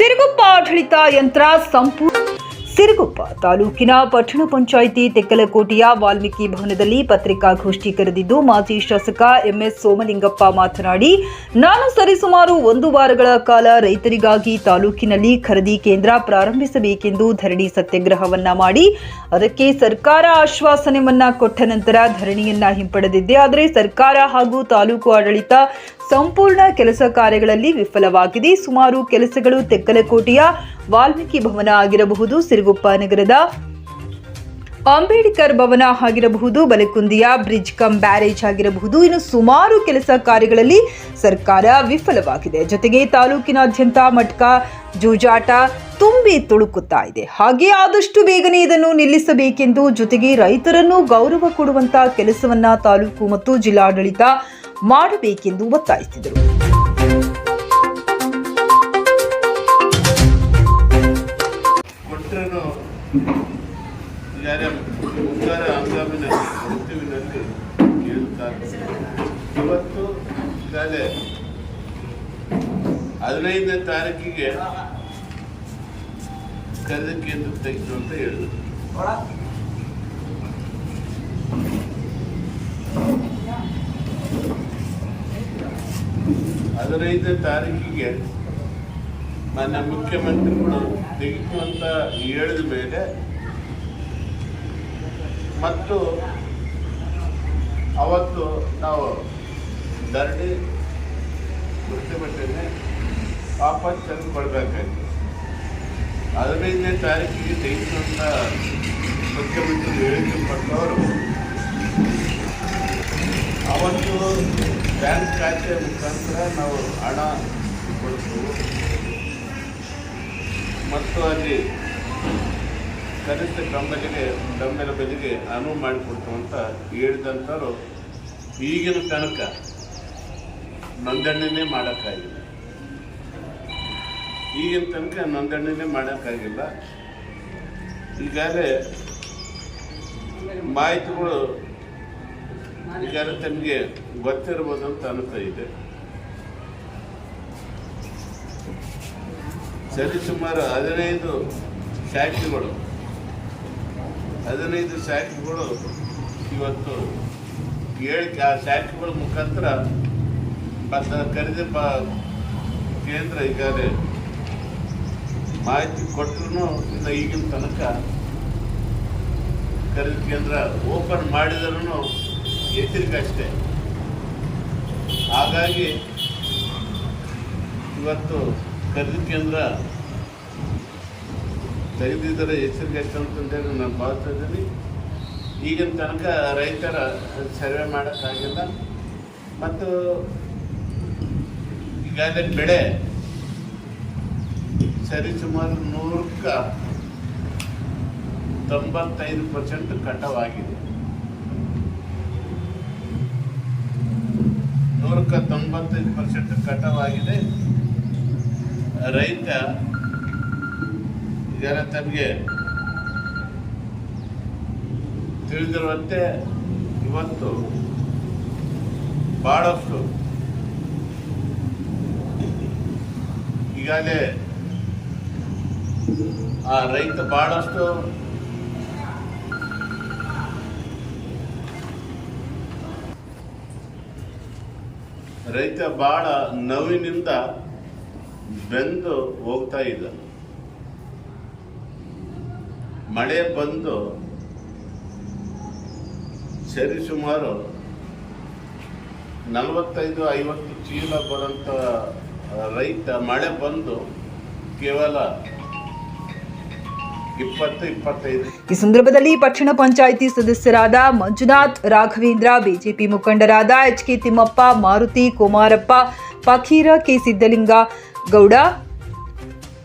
ಸಿರುಗುಪ್ಪ ಆಡಳಿತ ಯಂತ್ರ ಸಂಪೂರ್ಣ ಸಿರುಗುಪ್ಪ ತಾಲೂಕಿನ ಪಟ್ಟಣ ಪಂಚಾಯಿತಿ ತೆಕ್ಕಲಕೋಟೆಯ ವಾಲ್ಮೀಕಿ ಭವನದಲ್ಲಿ ಪತ್ರಿಕಾಗೋಷ್ಠಿ ಕರೆದಿದ್ದು ಮಾಜಿ ಶಾಸಕ ಎಂಎಸ್ ಸೋಮಲಿಂಗಪ್ಪ ಮಾತನಾಡಿ, ನಾನು ಸರಿಸುಮಾರು ಒಂದು ವಾರಗಳ ಕಾಲ ರೈತರಿಗಾಗಿ ತಾಲೂಕಿನಲ್ಲಿ ಖರೀದಿ ಕೇಂದ್ರ ಪ್ರಾರಂಭಿಸಬೇಕೆಂದು ಧರಣಿ ಸತ್ಯಾಗ್ರಹವನ್ನ ಮಾಡಿ, ಅದಕ್ಕೆ ಸರ್ಕಾರ ಆಶ್ವಾಸನೆಯನ್ನ ಕೊಟ್ಟ ನಂತರ ಧರಣಿಯನ್ನ ಹಿಂಪಡೆದಿದ್ದೆ. ಆದರೆ ಸರ್ಕಾರ ಹಾಗೂ ತಾಲೂಕು ಆಡಳಿತ ಸಂಪೂರ್ಣ ಕೆಲಸ ಕಾರ್ಯಗಳಲ್ಲಿ ವಿಫಲವಾಗಿದೆ. ಸುಮಾರು ಕೆಲಸಗಳು ತೆಕ್ಕಲಕೋಟೆಯ ವಾಲ್ಮೀಕಿ ಭವನ ಆಗಿರಬಹುದು, ಸಿರುಗುಪ್ಪ ನಗರದ ಅಂಬೇಡ್ಕರ್ ಭವನ ಆಗಿರಬಹುದು, ಬಲಕುಂದಿಯ ಬ್ರಿಡ್ಜ್ ಕಮ್ ಬ್ಯಾರೇಜ್ ಆಗಿರಬಹುದು. ಇನ್ನು ಸುಮಾರು ಕೆಲಸ ಕಾರ್ಯಗಳಲ್ಲಿ ಸರ್ಕಾರ ವಿಫಲವಾಗಿದೆ. ಜೊತೆಗೆ ತಾಲೂಕಿನಾದ್ಯಂತ ಮಟ್ಕ ಜೂಜಾಟ ತುಂಬಿ ತುಳುಕುತ್ತಾ ಇದೆ. ಹಾಗೆ ಆದಷ್ಟು ಬೇಗನೆ ಇದನ್ನು ನಿಲ್ಲಿಸಬೇಕೆಂದು ಜೊತೆಗೆ ರೈತರನ್ನು ಗೌರವ ಕೊಡುವಂತಹ ಕೆಲಸವನ್ನ ತಾಲೂಕು ಮತ್ತು ಜಿಲ್ಲಾಡಳಿತ ಮಾಡಬೇಕೆಂದು ಒತ್ತಾಯಿಸಿದರು. ಇವತ್ತು ಈಗಾಗಲೇ ಹದಿನೈದನೇ ತಾರೀಕಿಗೆ ಕರೆದಕ್ಕೆ ತೆಗೆದು ಅಂತ ಹೇಳಿದ್ರು ಹದಿನೈದನೇ ತಾರೀಕಿಗೆ ಮಾನ್ಯ ಮುಖ್ಯಮಂತ್ರಿಗಳು ತೆಗೆದು ಅಂತ ಹೇಳಿದ ಮೇಲೆ ಮತ್ತು ಅವತ್ತು ನಾವು ಧರಣಿ ಪ್ರತಿಭಟನೆ ವಾಪಸ್ ತೆಗೆದುಕೊಳ್ಬೇಕಾಯ್ತು. ಹದಿನೈದನೇ ತಾರೀಕಿಗೆ ತೆಗೆದು ಅಂತ ಮುಖ್ಯಮಂತ್ರಿ ಹೇಳಿಕೆ ಪಟ್ಟವರು ಅವತ್ತು ಬ್ಯಾಂಕ್ ಖಾತೆ ಮುಖಾಂತರ ನಾವು ಹಣ ಕೊಡ್ತೀವಿ. ಮತ್ತು ಅಲ್ಲಿ ಕನಿಷ್ಠ ಬೆಂಬಲಿಗೆ ಬೆಂಬಲ ಬೆಲೆಗೆ ಅನುವು ಮಾಡಿಕೊಡ್ತು ಅಂತ ಹೇಳಿದಂಥವ್ರು ಈಗಿನ ತನಕ ನೋಂದಣಿನೇ ಮಾಡೋಕ್ಕಾಗಿಲ್ಲ. ಈಗಿನ ತನಕ ನೋಂದಣಿನೇ ಮಾಡೋಕ್ಕಾಗಿಲ್ಲ. ಈಗಾಗಲೇ ಮಾಹಿತಿಗಳು ಈಗಾಗಲೇ ತಮಗೆ ಗೊತ್ತಿರಬಹುದು ಅಂತ ಅನಿಸ್ತಾ ಇದೆ. ಸರಿ, ಸುಮಾರು ಹದಿನೈದು ಶಾಖೆಗಳು. ಹದಿನೈದು ಶಾಖೆಗಳು ಇವತ್ತು ಹೇಳಿಕೆ ಆ ಶಾಖೆಗಳ ಮುಖಾಂತರ ಖರೀದಿ ಕೇಂದ್ರ ಈಗಾಗಲೇ ಮಾಹಿತಿ ಕೊಟ್ಟರು ಇನ್ನು ಈಗಿನ ತನಕ ಖರೀದಿ ಕೇಂದ್ರ ಓಪನ್ ಮಾಡಿದರೂ ಅಷ್ಟೇ ಹಾಗಾಗಿ ಇವತ್ತು ಖರೀದಿ ಕೇಂದ್ರ ತೆಗೆದಿದ್ದರೆ ಅಂತ ಅಂತಂದೇಳಿ ನಾನು ಭಾವಿಸ್ತಾ ಇದ್ದೀನಿ. ಈಗಿನ ತನಕ ರೈತರ ಸರ್ವೆ ಮಾಡೋಕ್ಕಾಗಿಲ್ಲ. ಮತ್ತು ಈಗಾಗಲೇ ಬೆಳೆ ಸರಿಸುಮಾರು ನೂರಕ್ಕೆ ತೊಂಬತ್ತೈದು ಪರ್ಸೆಂಟ್ ಕಟಾವಾಗಿದೆ ನೂರಕ್ಕೆ ತೊಂಬತ್ತೈದು ಪರ್ಸೆಂಟ್ ಕಟಾವಾಗಿದೆ. ರೈತ ಇದರ ತಮಗೆ ತಿಳಿದಿರುವಂತೆ ಇವತ್ತು ಭಾಳಷ್ಟು ಈಗಾಗಲೇ ಆ ರೈತ ಬಹಳಷ್ಟು ರೈತ ಬಹಳ ನೋವಿನಿಂದ ಬೆಂದು ಹೋಗ್ತಾ ಇಲ್ಲ ಮಳೆ ಬಂದು ಸರಿಸುಮಾರು ನಲವತ್ತೈದು, ಐವತ್ತು ಚೀಲ ಬರೋಂಥ ರೈತ ಮಳೆ ಬಂದು ಕೇವಲ ಈ ಸಂದರ್ಭದಲ್ಲಿ ಪಟ್ಟಣ ಪಂಚಾಯಿತಿ ಸದಸ್ಯರಾದ ಮಂಜುನಾಥ್, ರಾಘವೇಂದ್ರ, ಬಿಜೆಪಿ ಮುಖಂಡರಾದ H K Thimmappa, Maruti Kumarappa Fakira K Siddalinga Gowda,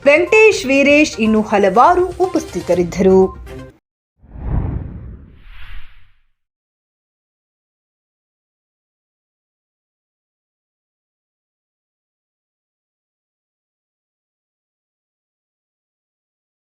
Venkatesh Veeresh ಇನ್ನು ಹಲವಾರು ಉಪಸ್ಥಿತರಿದ್ದರು.